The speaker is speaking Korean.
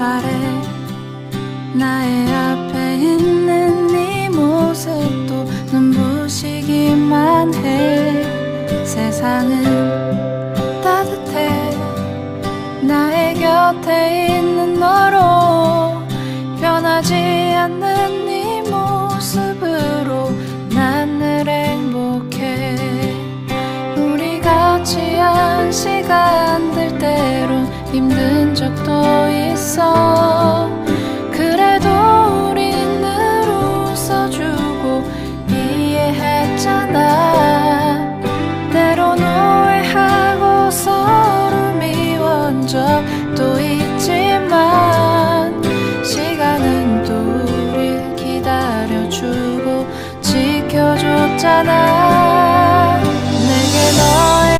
아래. 나의 앞에 있는 네 모습도 눈부시기만 해. 세상은 따뜻해. 나의 곁에 있는 너로 변하지 않는 네 모습으로 나늘 행복해. 우리 같이 한 시간들 때론 힘든 적도 있어. 그래도 우린 늘 웃어주고 이해했잖아. 때론 오해하고 서로 미워한 적도 있지만 시간은 또 우릴 기다려주고 지켜줬잖아